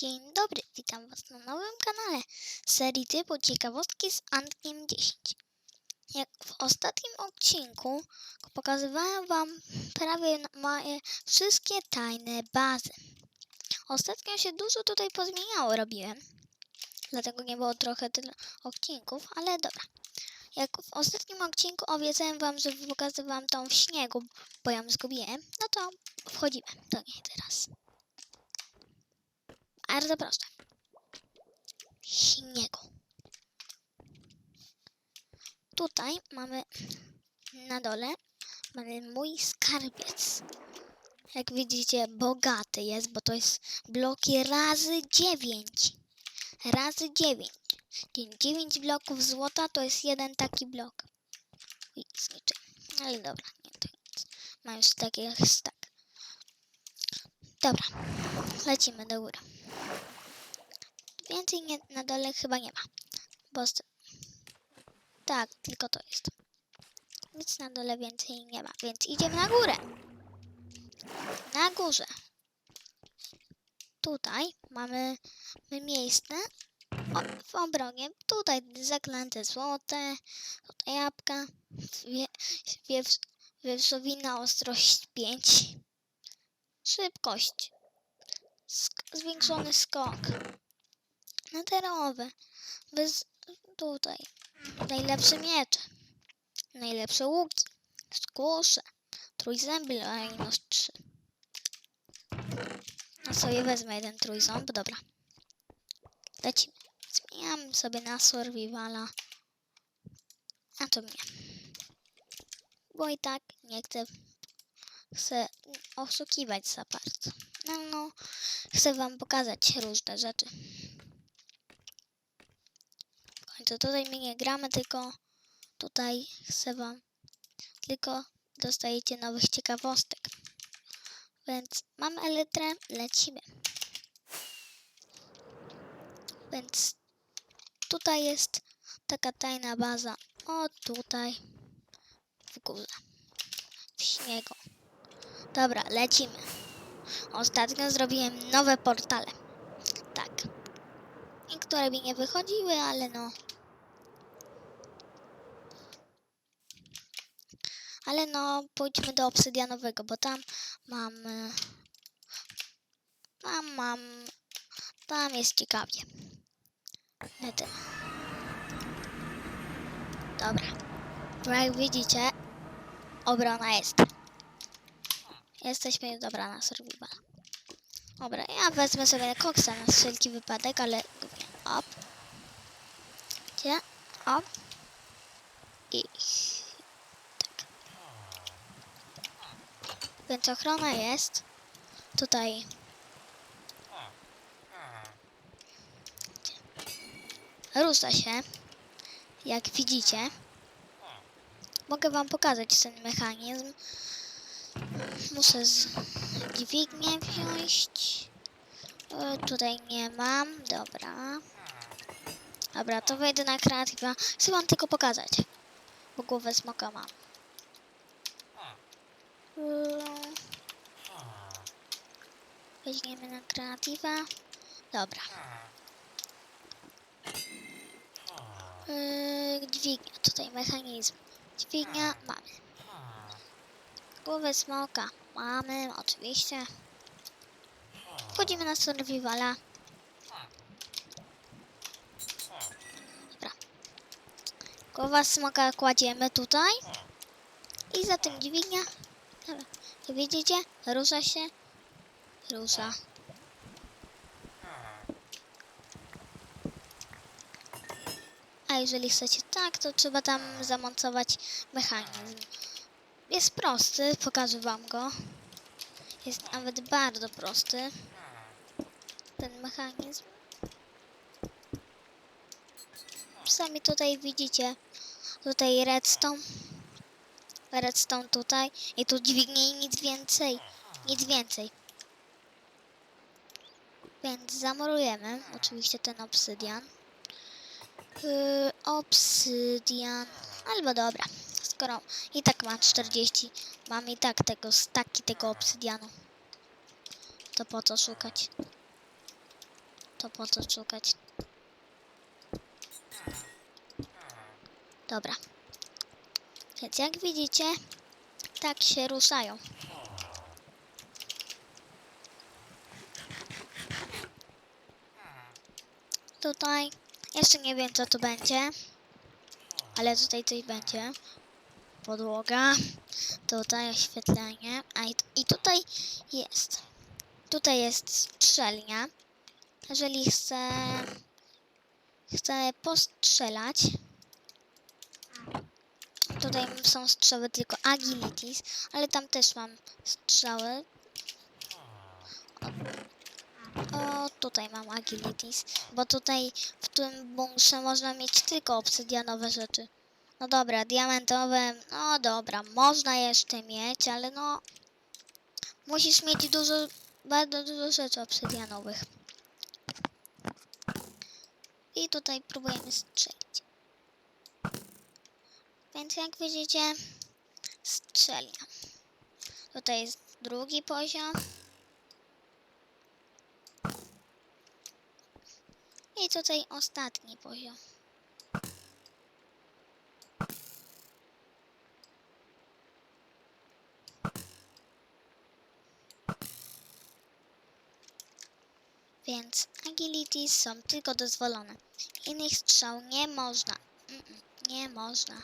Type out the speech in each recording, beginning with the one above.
Dzień dobry, witam Was na nowym kanale serii typu ciekawostki z Antkiem 10. Jak w ostatnim odcinku pokazywałem Wam prawie moje wszystkie tajne bazy. Ostatnio się dużo tutaj pozmieniało robiłem, dlatego nie było trochę tyle odcinków, ale dobra. Jak w ostatnim odcinku obiecałem Wam, że pokażę Wam tą w śniegu, bo ją zgubiłem, no to wchodzimy do niej teraz. Bardzo proste. Śniegu. Tutaj mamy na dole mamy mój skarbiec. Jak widzicie, bogaty jest, bo to jest bloki razy 9. Razy 9. 9 bloków złota to jest jeden taki blok. Ui, zniczy. Ale dobra, nie to nic. Mam już takie stak. Dobra, lecimy do góry. Więcej nie, na dole chyba nie ma. Bo tak, tylko to jest. Nic na dole więcej nie ma, więc idziemy na górę. Na górze. Tutaj mamy miejsce o, w obronie. Tutaj zaklęte złote, tutaj jabłka, wie, wiew, wieprzowina ostrość 5. Szybkość. Sk zwiększony skok. Naterowe. Bez tutaj. Najlepsze miecze. Najlepsze łuki. Skusze. Trójzęby Lainos 3. A sobie wezmę jeden trójząb. Dobra. Lecimy. Zmieniam sobie na survivala. A to mnie. Bo i tak nie chcę chcę oszukiwać za bardzo. No, no, chcę wam pokazać różne rzeczy. Końcu tutaj my nie gramy, tylko tutaj chcę wam, tylko dostajecie nowych ciekawostek. Więc mam elytrę, lecimy. Więc tutaj jest taka tajna baza. O, tutaj w górze. W śniegu. Dobra, lecimy. Ostatnio zrobiłem nowe portale. Tak. Niektóre mi nie wychodziły, ale no. Ale no, pójdźmy do obsydianowego, bo tam mam. e, Tam mam. Tam jest ciekawie. Tyle. Dobra. Bo jak widzicie, obrona jest. Jesteśmy dobra na survival. Dobra, ja wezmę sobie koksa na wszelki wypadek, ale op. Gdzie? Op. I tak. Więc ochrona jest. Tutaj. Rusza się. Jak widzicie. Mogę wam pokazać ten mechanizm. Muszę z dźwignię wziąć. Tutaj nie mam. Dobra. Dobra, to wejdę na kreatywa. Chcę wam tylko pokazać. Bo głowę smoka mam. Weźmiemy na kreatywa. Dobra. Yy, dźwignia, tutaj mechanizm. Dźwignia mamy. Głowę smoka mamy, oczywiście. Wchodzimy na survivala. Dobra. Głowa smoka kładziemy tutaj. I za tym dźwignia. Dobra. Widzicie, rusza się. Rusza. A jeżeli chcecie tak, to trzeba tam zamontować mechanizm. Jest prosty, pokażę wam go. Jest nawet bardzo prosty. Ten mechanizm. Sami tutaj widzicie. Tutaj redstone. Redstone tutaj. I tu dźwignie i nic więcej. Nic więcej. Więc zamurujemy oczywiście ten obsydian. Yy, obsydian. Albo dobra. Skoro i tak ma 40, mam i tak tego staki tego obsydianu. To po co szukać? to po co szukać? Dobra. Więc jak widzicie, tak się ruszają. Tutaj jeszcze nie wiem co to będzie, ale tutaj coś będzie. Podłoga, tutaj oświetlenie, a i, i tutaj jest. Tutaj jest strzelnia. Jeżeli chcę, chcę postrzelać, tutaj są strzały tylko agilities, ale tam też mam strzały. O, tutaj mam agilities, bo tutaj w tym bunkrze można mieć tylko obsydianowe rzeczy. No dobra, diamentowe, no dobra, można jeszcze mieć, ale no musisz mieć dużo, bardzo dużo rzeczy obsydianowych. I tutaj próbujemy strzelić. Więc jak widzicie, strzelnia. Tutaj jest drugi poziom. I tutaj ostatni poziom. Więc agilities są tylko dozwolone. Innych strzał nie można. Mm-mm, nie można.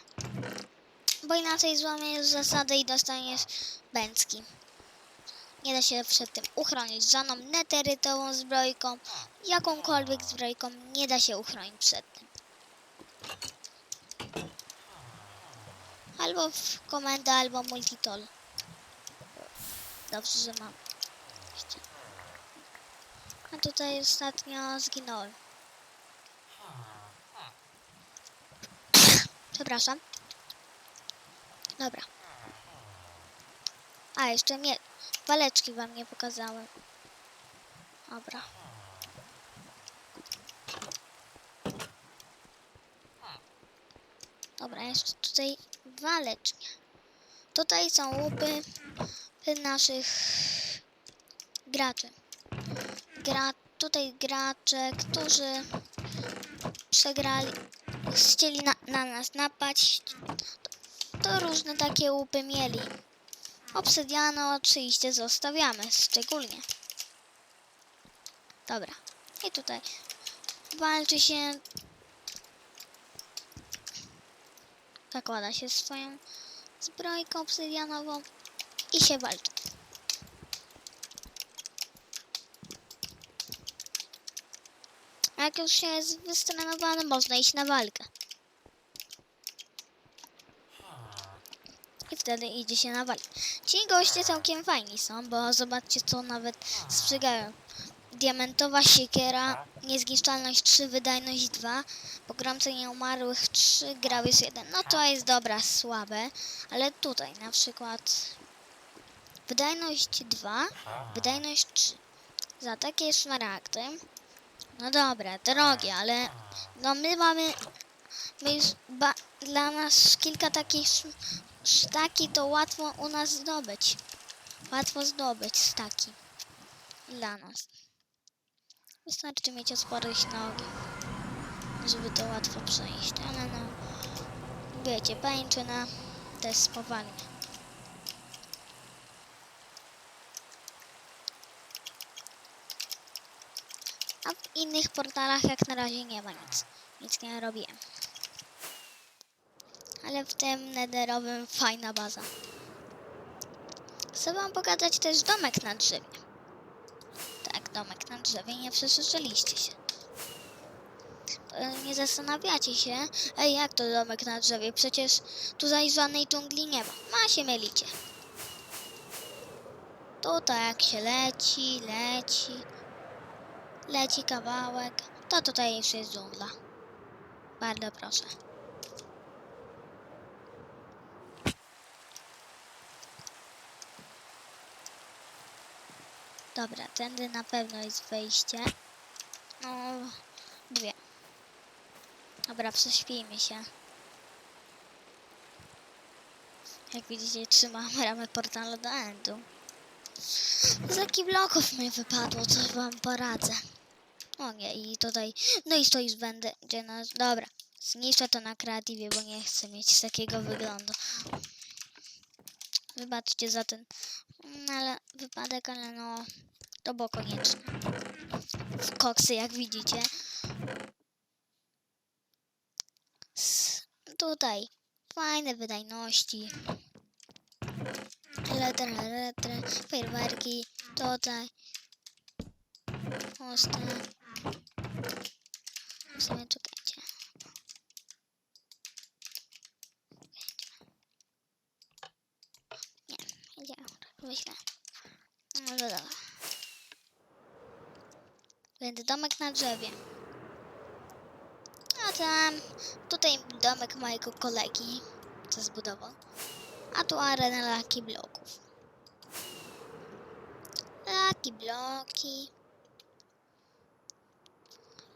Bo inaczej złamiesz zasadę i dostaniesz bęcki. Nie da się przed tym uchronić żadną neterytową zbrojką, jakąkolwiek zbrojką nie da się uchronić przed tym. Albo w komendę, albo multitool. Dobrze, że mam. A tutaj ostatnio zginąłem. Przepraszam. Dobra. A, jeszcze mnie... Waleczki wam nie pokazałem. Dobra. Dobra, jeszcze tutaj walecznia. Tutaj są łupy naszych graczy. Gra, tutaj gracze, którzy przegrali, chcieli na, na nas napaść, to, to różne takie łupy mieli. Obsydiano oczywiście zostawiamy, szczególnie. Dobra. I tutaj walczy się. Zakłada się swoją zbrojkę obsydianową i się walczy. Jak już się jest wystrenowany, można iść na walkę. I wtedy idzie się na walkę. Ci goście całkiem fajni są, bo zobaczcie co nawet sprzegają. Diamentowa siekiera, niezniszczalność 3, wydajność 2, pogromcy nieumarłych 3, grawiec 1. No to jest dobra, słabe, ale tutaj na przykład wydajność 2, wydajność 3. Za takie szmaragdy, no dobra, drogie, ale no my mamy, my już dla nas kilka takich sz- sztaki to łatwo u nas zdobyć. Łatwo zdobyć staki dla nas. Wystarczy mieć na ogień, żeby to łatwo przejść, ale no, wiecie, pańczyna to jest spowalnia. A w innych portalach jak na razie nie ma nic. Nic nie robiłem. Ale w tym netherowym fajna baza. Chcę wam pokazać też domek na drzewie. Tak, domek na drzewie, nie przesłyszeliście się. E, Nie zastanawiacie się, ej jak to domek na drzewie, przecież tutaj żadnej dżungli nie ma. Ma się mylicie. Tutaj jak się leci, leci, leci kawałek, to tutaj już jest dżungla. Bardzo proszę. Dobra, tędy na pewno jest wejście. No, dwie. Dobra, prześpijmy się. Jak widzicie, trzymam ramę portalu do endu. Z bloków mi wypadło, coś wam poradzę. O nie, i tutaj, no i stoi będę, gdzie nas, dobra, zniszczę to na kreatywie, bo nie chcę mieć takiego wyglądu. Wybaczcie za ten, mm, ale wypadek, ale no, to było konieczne. W koksy, jak widzicie. S- tutaj, fajne wydajności. Letry, letry, fajerwerki, tutaj. Mosty. W sumie czekajcie. Nie, idziemy. Wyślę. No dobra. Będzie domek na drzewie. A tam, tutaj domek mojego kolegi, co zbudował. A tu arena laki bloków. Laki bloki.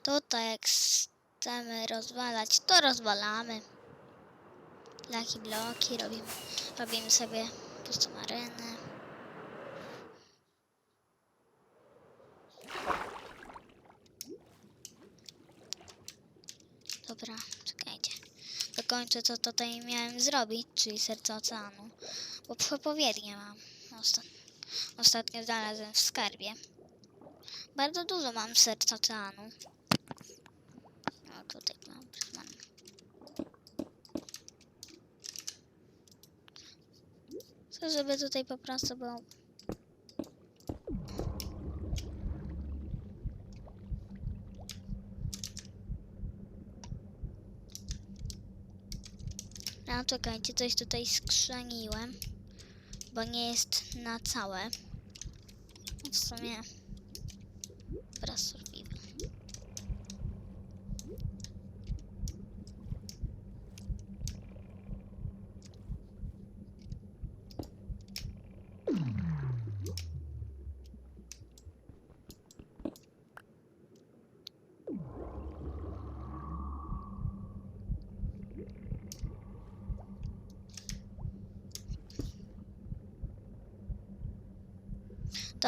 Tutaj jak chcemy rozwalać, to rozwalamy. Laki bloki robimy. Robimy sobie pustą arenę. Dobra, czekajcie. Dokończę co tutaj miałem zrobić, czyli serce oceanu. Bo przepowiednie mam. Osta ostatnio znalazłem w skarbie. Bardzo dużo mam serc oceanu. O, tutaj mam, mam. Co, żeby tutaj po prostu był... A czekajcie, coś tutaj skrzeniłem, bo nie jest na całe. W sumie wraz survival.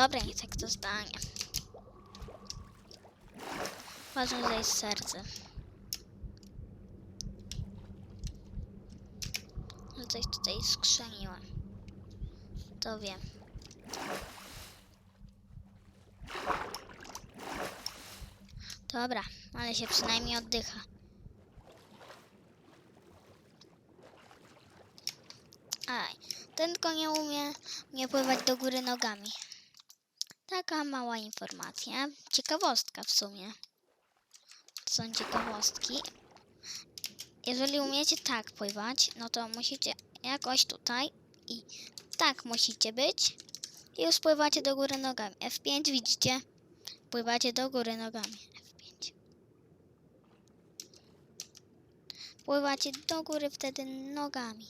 Dobra, niech tak to zdanie. Ważne, że jest serce. Że coś tutaj skrzeniłem. To wiem. Dobra, ale się przynajmniej oddycha. Aj, ten tylko nie umie nie pływać do góry nogami. Taka mała informacja. Ciekawostka w sumie. Są ciekawostki. Jeżeli umiecie tak pływać, no to musicie jakoś tutaj i tak musicie być. I już pływacie do góry nogami. F5 widzicie? Pływacie do góry nogami. F5. Pływacie do góry wtedy nogami.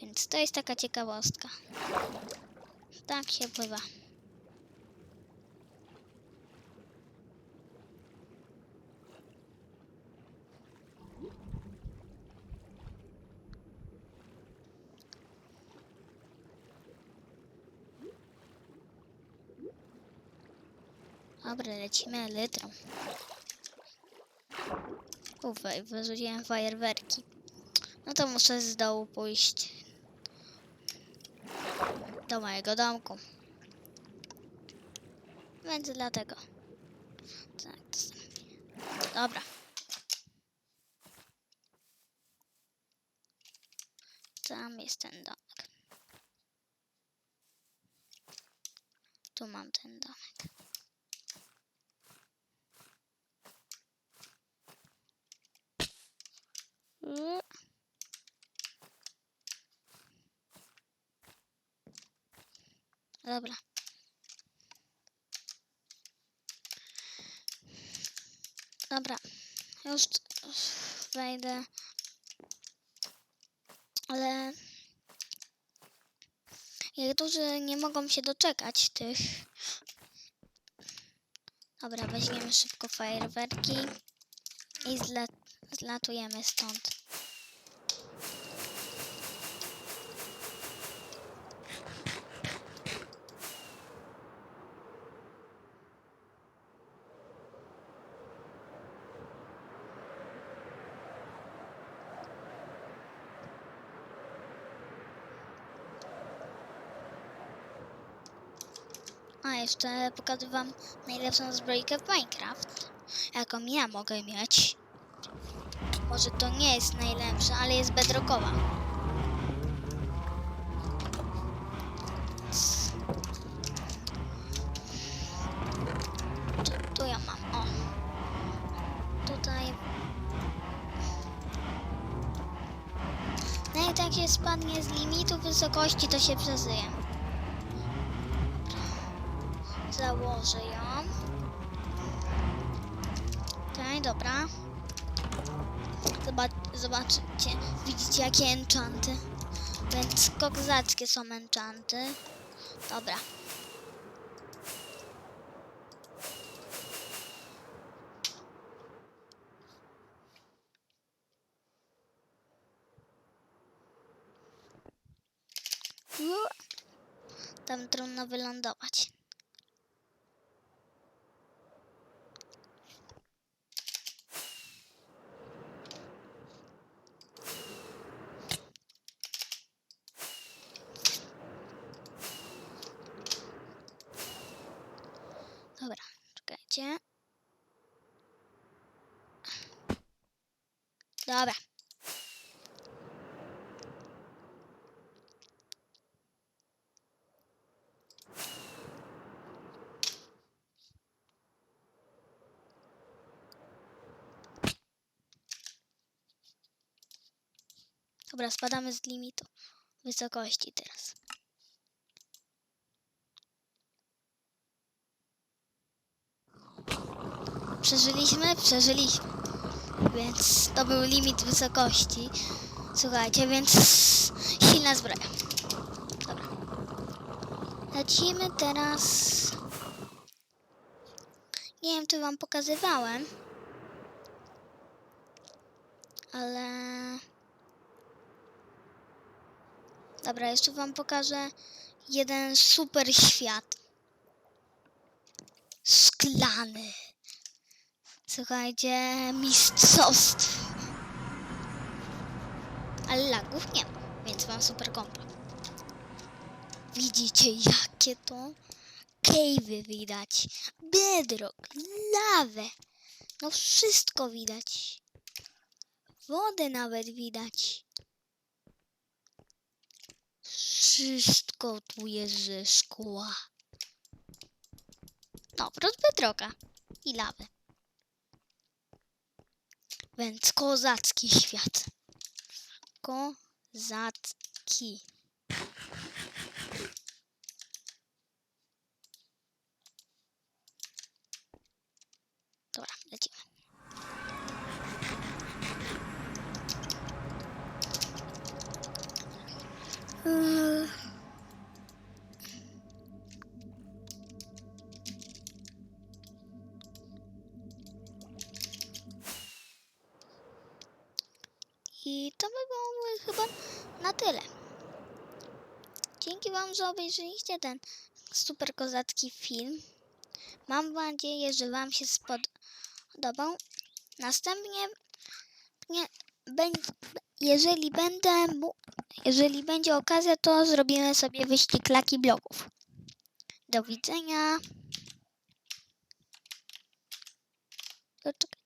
Więc to jest taka ciekawostka. Tak się pływa. Dobra, lecimy litrą. Ufaj, wyrzuciłem fajerwerki. No to muszę z dołu pójść do mojego domku. Więc dlatego. Tak, to. Dobra. Tam jest ten domek. Tu mam ten domek. Dobra. Dobra. Już wejdę. Ale niektórzy nie mogą się doczekać tych. Dobra, weźmiemy szybko fajerwerki i zla zlatujemy stąd. Jeszcze pokażę wam najlepszą zbrojkę w Minecraft. Jaką ja mogę mieć. Może to nie jest najlepsza, ale jest bedrockowa. Tu, ja mam, o. Tutaj. Nawet jak się spadnie z limitu wysokości, to się przeżyje. Ją. Okej, dobra. Zobacz, zobaczycie, widzicie jakie enchanty. Więc kozackie są enchanty. Dobra. Tam trudno wylądować. Dobra, czekajcie. Dobra. Dobra, spadamy z limitu wysokości teraz. Przeżyliśmy? Przeżyliśmy. Więc to był limit wysokości. Słuchajcie, więc silna zbroja. Dobra. Lecimy teraz. Nie wiem, czy wam pokazywałem. Ale. Dobra, jeszcze wam pokażę jeden super świat. Szklany. Słuchajcie, mistrzostwo. Ale lagów nie ma, więc mam super kompa. Widzicie, jakie to cave'y widać. Bedrock, lawę. No wszystko widać. Wodę nawet widać. Wszystko tu jest ze szkła. No, wprost bedrocka i lawy. Więc kozacki świat. Kozacki. Dobra, lecimy. Eee. I to by było chyba na tyle. Dzięki Wam, że obejrzeliście ten super kozacki film. Mam nadzieję, że Wam się spodobał. Następnie, nie, jeżeli będę, jeżeli będzie okazja, to zrobimy sobie wyścig laki bloków. Do widzenia. O, czekaj.